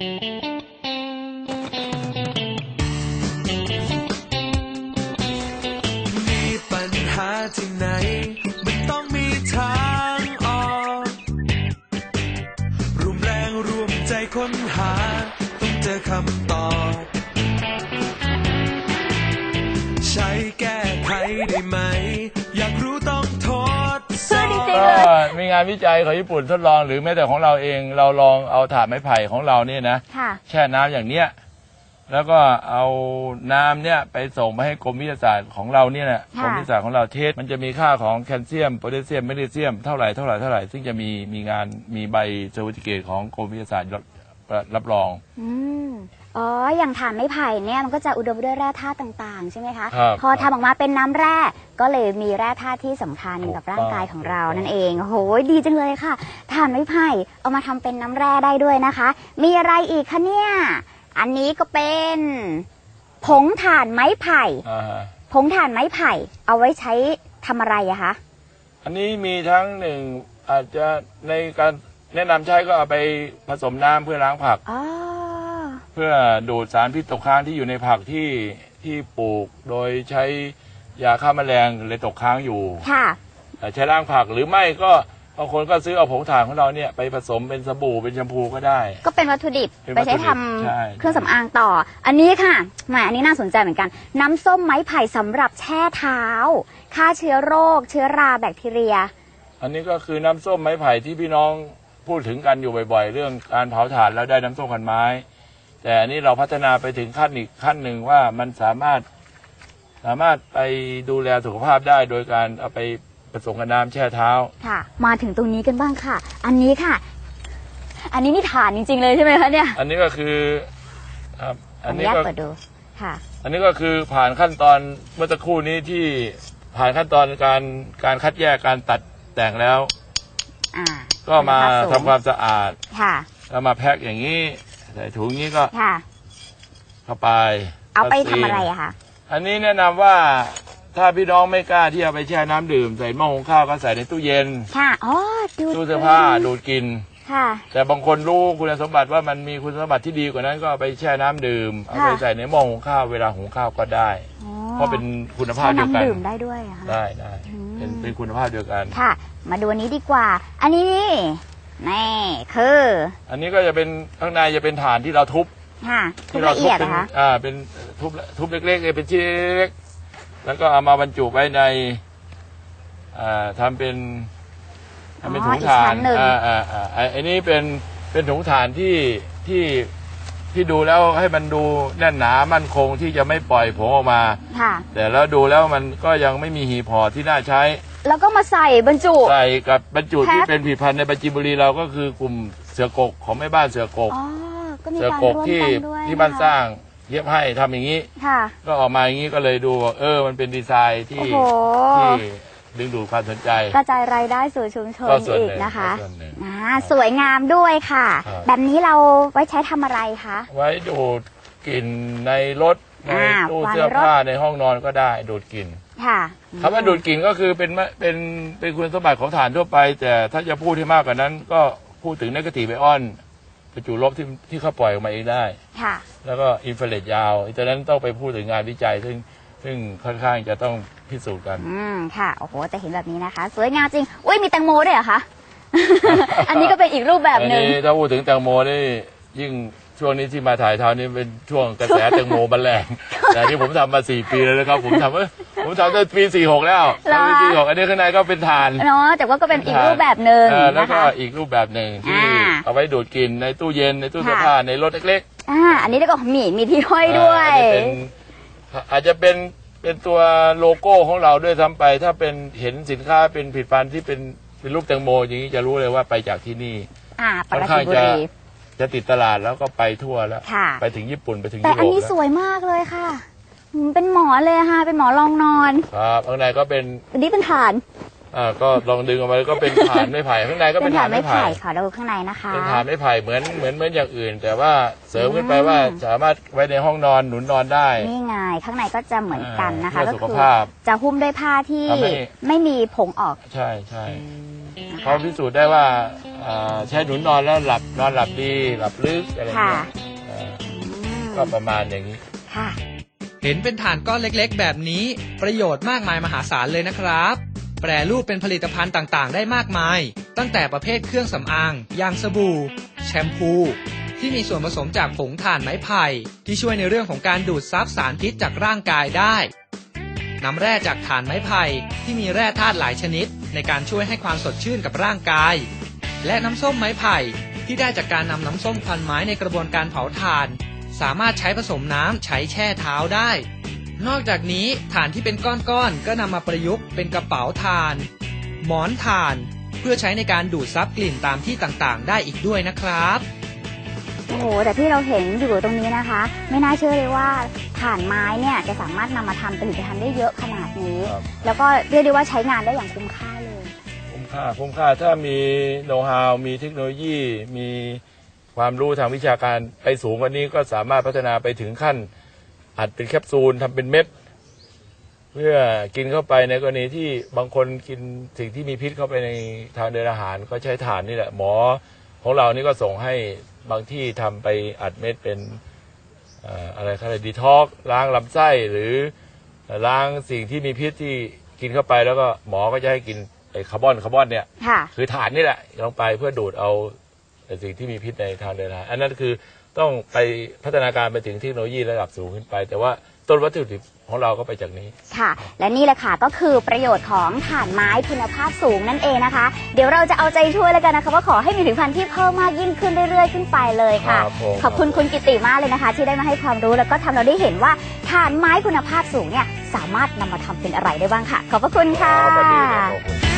มีปัญหาที่ไหน มันต้องมีทางออกรวมแรงรวมใจค้นหา ต้องเจอคำตอบ มีงานวิจัยของญี่ปุ่นทดลองหรือแม้แต่ของเราเองเราลองเอาถ่านไม้ไผ่ของเราเนี่ยนะค่ะ แช่น้ำอย่างเนี้ยแล้วก็เอาน้ำเนี่ยไปส่งมาให้กรมวิทยาศาสตร์ของเราเนี่ยนะค่ะ กรมวิทยาศาสตร์ของเราเทสมันจะมีค่าของแคลเซียมโพแทสเซียมแมกนีเซียมเท่าไหร่เท่าไหร่เท่าไหร่ซึ่งจะมีมีงานมีใบเซอร์ติฟิเคตของกรมวิทยาศาสตร์รับรับรอง อืม อ๋อ อย่างถ่านไม้ไผ่เนี่ยมันก็จะอุดมไปด้วยแร่ธาตุต่างๆ ใช่ไหมคะ ครับพอทำออกมาเป็นน้ำแร่ก็เลยมีแร่ธาตุที่สำคัญถูกกับร่างกายต้องของเรานั่นเองโอ้โหดีจังเลยค่ะถ่านไม้ไผ่เอามาทำเป็นน้ำแร่ได้ด้วยนะคะ มีอะไรอีกคะเนี่ย อันนี้ก็เป็น ผงถ่านไม้ไผ่ อ่าฮะผงถ่านไม้ไผ่ เอาไว้ใช้ทำอะไรอะคะ อันนี้มีทั้งหนึ่งอาจจะในการแนะนำใช้ก็เอาไปผสมน้ำเพื่อล้างผัก อ๋อ เพื่อดูดสารพิษตกค้างที่อยู่ในผักที่ที่ปลูกโดยใช้ยาฆ่าแมลงเลยตกค้างอยู่ค่ะแต่ใช้ล้างผักหรือไม่ก็บางคนก็ซื้อเอาผงถ่านของเราเนี่ยไปผสมเป็นสบู่เป็นแชมพูก็ได้ ก็เป็นวัตถุดิบเป็นไปวัตถุใช้ดิบทำใช่เครื่องสำอางต่อ อันนี้ค่ะแหมอันนี้น่าสนใจเหมือนกัน น้ำส้มไม้ไผ่สำหรับแช่เท้าฆ่าเชื้อโรค เชื้อราแบคทีเรีย อันนี้ก็คือน้ำส้มไม้ไผ่ที่พี่น้องพูดถึงกันอยู่บ่อยๆ เรื่องการเผาถ่านแล้วได้น้ำส้มกันไม้ แต่อันนี้เราพัฒนาไปถึงขั้นอีกขั้นหนึ่งว่ามันสามารถสามารถไปดูแลสุขภาพได้โดยการเอาไปผสมกับน้ำแช่เท้า ค่ะ มาถึงตรงนี้กันบ้างค่ะ อันนี้ค่ะ อันนี้นี่ฐานจริง ๆ เลยใช่ไหมคะเนี่ยอันนี้ก็คือครับขออัอนนุนี้ญาตก็เปิดดูค่ะ อันนี้ก็คือผ่านขั้นตอนเมื่อสักครู่นี้ที่ผ่านขั้นตอนการการคัดแยกการตัดแต่งแล้ว อ่าก็มาคุณภพสูงทำความสะอาดค่ะ แล้วมาแพ็คอย่างนี้ ใส่ถุงนี้ก็ค่ะ เข้าไปเอาไปทำอะไรอะคะอันนี้แนะนำว่าถ้าพี่น้องไม่กล้าที่จะไปแช่น้ำดื่ม ใส่หม้อหุงข้าวก็ใส่ในตู้เย็นค่ะอ๋อดูตู้เสื้อผ้าดูดกิน ค่ะ แต่บางคนรู้คุณสมบัติว่ามันมีคุณสมบัติที่ดีกว่านั้นก็เอาไปแช่น้ำดื่มเอาไปค่ะ ใส่ในหม้อหุงข้าวเวลาหุงข้าวก็ได้ อ๋อเพราะเป็นคุณภาพเดียวกันน้ำดื่มได้ด้วยอะคะ ได้ได้อืม เป็นเป็นคุณภาพเดียวกัน ค่ะ มาดูอันนี้ดีกว่า อันนี้นี่ นี่คืออันนี้ก็จะเป็นข้างในจะเป็นฐานที่เราทุบค่ะทุกที่เราละทุเอียดเป็นนะคะอ่าเป็นทุบทุบเล็กๆเลยเป็นชิ้นเล็กๆแล้วก็เอามาบรรจุไว้ในอ่าทำเป็นทำเป็นอ๋อถุงอีกถ่าชั้นนหนึ่งอ่าอ่าอ่าไอ้ไอ้นี่เป็นเป็นถุงถ่านที่ที่ที่ดูแล้วให้มันดูแน่นหนามั่นคงที่จะไม่ปล่อยผงออกมา ค่ะ แต่แล้วดูแล้วมันก็ยังไม่มีหีบห่อที่น่าใช้ แล้วก็มาใส่บรรจุ ใส่กับบรรจุแพ็ค ที่เป็นผลิตภัณฑ์ในปัจจิบุรีเราก็คือกลุ่มเสือกกของแม่บ้านเสือกก อ๋อ ก็มีเสือการกร่กวมที่กันด้วยที่บ้านนะคะสร้างเย็บให้ทำอย่างนี้ ค่ะ ก็ออกมาอย่างนี้ก็เลยดูว่าเออ มันเป็นดีไซน์ที่โอ้โห ที่ดึงดูดความสนใจ กระจายรายได้สู่ชุมชนก็ส่วนอีกหนึ่งนะคะก็ส่วนหนึ่งอ่าสวยงามด้วยค่ะ ครับ แบบนี้เราไว้ใช้ทำอะไรคะ ไว้ดูดกลิ่นในรถ ในอ่าตู้วางเสื้อรถ ผ้าในห้องนอนก็ได้ดูดกลิ่นค่ะคำว่าดูดกลิ่นก็คือเป็นมะเป็นเป็นคุณสมบัติของฐานทั่วไป แต่ถ้าจะพูดให้มากกว่านั้น ก็พูดถึงนกาทีฟไอออนประจุลบที่ที่เขาปล่อยออกมาเองได้ ค่ะ แล้วก็อินฟราเรดยาวดังนั้นต้องไปพูดถึงงานวิจัย ซึ่งซึ่งค่อนข้างจะต้องพิสูจน์กัน อืมค่ะโอ้โหแต่เห็นแบบนี้นะคะ สวยงามจริง อุ้ยมีแตงโมด้วยเหรอคะ อันนี้ก็เป็นอีกรูปแบบหนึ่ง อัถ้าพูดถึงแตงโมนี่ยิ่ง ช่วงนี้ที่มาถ่ายทำนี่เป็นช่วงกระแสแตงโมบันแรงแต่ที่ผมทำมาสี่ปีแล้วนะครับ ผมทำเอ้ยผมทำตั้งปีสี่หกแล้วเหรอ ทำปีสี่หกอันนี้ข้างในก็เป็นฐาน เนาะแต่ว่าก็เป็นอีกรูปแบบหนึ่งเออแล้วนะก็คะ อีกรูปแบบหนึ่งที่อ่าเอาไว้ดูดกลิ่นในตู้เย็นในตู้เสื้อค่ะ ผ้าในรถเล็กอ่าอันนี้แล้วก็มีมีที่ห้อยๆด้วยอ่าอันนี้เป็นอาจจะเป็นเป็นตัวโลโก้ของเราด้วยซ้ำไป ถ้าเป็นเห็นสินค้าเป็นผลิตภัณฑ์ที่เป็นเป็นรูปแตงโมอย่างนี้จะรู้เลยว่าไปจากที่นี่ อ่าปค่อนราข้าจีงนบุจะรี จะติดตลาดแล้วก็ไปทั่วแล้ว ค่ะ ไปถึงญี่ปุ่นไปถึงแต่ยุโรอันปนี้แล้วสวยมากเลยค่ะอืมเป็นหมอนเลยค่ะ เป็นหมอนรองนอนครับข้างในก็เป็นอันนี้เป็นฐานอ่าก็ลองดึงออกมาแล้วก็เป็นฐานไม้ไผ่ข้างในก็เป็นฐานไม้ไผ่ค่ะเราดูข้างในนะคะ เป็นฐานไม้ไผ่เหมือนเหมือนเหมือนอย่างอื่น แต่ว่าเสริมขึ้นไปว่าสามารถไว้ในห้องนอนหนุนนอนได้ นี่ไงข้างในก็จะเหมือนกันนะคะ อ่าก็เพื่อสุขคือภาพจะหุ้มด้วยผ้าที่ทำให้ ไม่มีผงออก ใช่ใช่เขาพิสูจน์ได้ว่าอ่า ใช้หนุนนอนแล้วหลับนอนหลับดีหลับลึกอะไรค่ะเงี้ยอ่าอืมก็ประมาณอย่างนี้ค่ะเห็นเป็นฐานก้อนเล็กๆ แบบนี้ ประโยชน์มากมายมหาศาลเลยนะครับ แปรรูปเป็นผลิตภัณฑ์ต่างๆ ได้มากมาย ตั้งแต่ประเภทเครื่องสำอางยางสบู่ แชมพู ที่มีส่วนผสมจากผงถ่านไม้ไผ่ ที่ช่วยในเรื่องของการดูดซับสารพิษจากร่างกายได้น้ำแร่จากถ่านไม้ไผ่ที่มีแร่ธาตุหลายชนิด ในการช่วยให้ความสดชื่นกับร่างกาย และน้ำส้มไม้ไผ่ที่ได้จากการนำน้ำส้มควันไม้ในกระบวนการเผาถ่าน สามารถใช้ผสมน้ำใช้แช่เท้าได้ นอกจากนี้ถ่านที่เป็นก้อนๆก็นำมาประยุกต์เป็นกระเป๋าถ่าน หมอนถ่าน เพื่อใช้ในการดูดซับกลิ่นตามที่ต่างๆ ได้อีกด้วยนะครับโอ้โหแต่ที่เราเห็นอยู่ตรงนี้นะคะ ไม่น่าเชื่อเลยว่าถ่านไม้เนี่ยจะสามารถนำมาทำผลิตภัณฑ์ได้เยอะขนาดนี้ครับแล้วก็เรียกได้ว่าใช้งานได้อย่างคุ้มค่าเลย ค่าคุ้มค่าถ้ามีโน้ตฮาวมีเทคโนโลยี มีความรู้ทางวิชาการไปสูงกว่านี้ก็สามารถพัฒนาไปถึงขั้น อัดเป็นแคปซูลทำเป็นเม็ด เพื่อกินเข้าไปในกรณีที่บางคนกินสิ่งที่มีพิษเข้าไปในทางเดินอาหารก็ใช้ถ่านนี่แหละ หมอของเรานี่ก็ส่งให้บางที่ทำไปอัดเม็ดเป็นอะไรเขาเรียกดีท็อกล้างลำไส้หรือล้างสิ่งที่มีพิษที่กินเข้าไปแล้วก็หมอก็จะให้กิน ไอ้คาร์บอนคาร์บอนเนี่ยค่ะ คือฐานนี่แหละลงไปเพื่อดูดเอาสิ่งที่มีพิษในทางเดินอาหารอันนั้นคือต้องไปพัฒนาการไปถึงเทคโนโลยีระดับสูงขึ้นไป แต่ว่าต้นวัตถุดิบของเราก็ไปจากนี้ ค่ะ และนี่แหละค่ะก็คือประโยชน์ของถ่านไม้คุณภาพสูงนั่นเองนะคะ เดี๋ยวเราจะเอาใจช่วยแล้วกันนะคะว่าขอให้มีผลิตภัณฑ์ที่เพิ่มมากยิ่งขึ้นเรื่อยๆขึ้นไปเลยค่ะ ครับผม ขอบคุณคุณกิติมากเลยนะคะ ที่ได้มาให้ความรู้แล้วก็ทำเราได้เห็นว่าถ่านไม้คุณภาพสูงเนี่ยสามารถนำมาทำเป็นอะไรได้บ้างค่ะ ขอบพระคุณค่ะสวัสดีครับขอบคุณ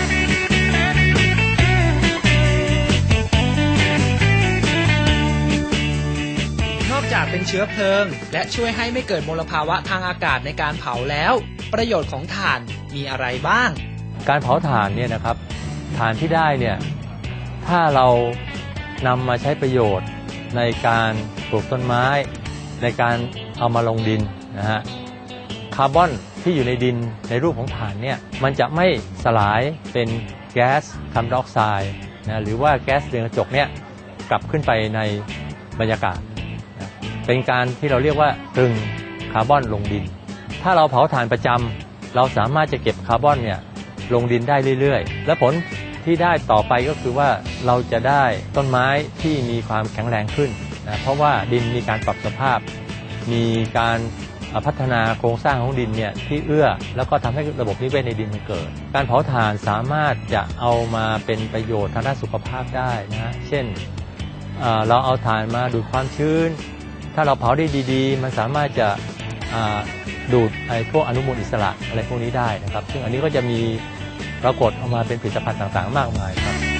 ชื้อเพลิง และช่วยให้ไม่เกิดมลภาวะทางอากาศในการเผาแล้ว ประโยชน์ของถ่านมีอะไรบ้าง การเผาถ่านเนี่ยนะครับถ่านที่ได้เนี่ยถ้าเรานำมาใช้ประโยชน์ในการปลูกต้นไม้ ในการเอามาลงดินนะฮะคาร์บอนที่อยู่ในดินในรูปของถ่านเนี่ยมันจะไม่สลายเป็นแก๊สคาร์บอนไดออกไซด์นะหรือว่าแก๊สเรือนกระจกเนี่ยกลับขึ้นไปในบรรยากาศ เป็นการที่เราเรียกว่าตรึงคาร์บอนลงดิน ถ้าเราเผาถ่านประจำเราสามารถจะเก็บคาร์บอนเนี่ยลงดินได้เรื่อยๆ และผลที่ได้ต่อไปก็คือว่าเราจะได้ต้นไม้ที่มีความแข็งแรงขึ้นนะเพราะว่าดินมีการปรับสภาพ มีการพัฒนาโครงสร้างของดินเนี่ยที่เอื้อ แล้วก็ทำให้ระบบนิเวศในดินมันเกิด การเผาถ่านสามารถจะเอามาเป็นประโยชน์ทางด้านสุขภาพได้นะฮะเช่นเราเอาถ่านมาดูดความชื้น ถ้าเราเผาได้ดีๆ มันสามารถจะดูดไอ้พวกอนุมูลอิสระอะไรพวกนี้ได้นะครับ ซึ่งอันนี้ก็จะมีปรากฏออกมาเป็นผลิตภัณฑ์ต่างๆ มากมายครับ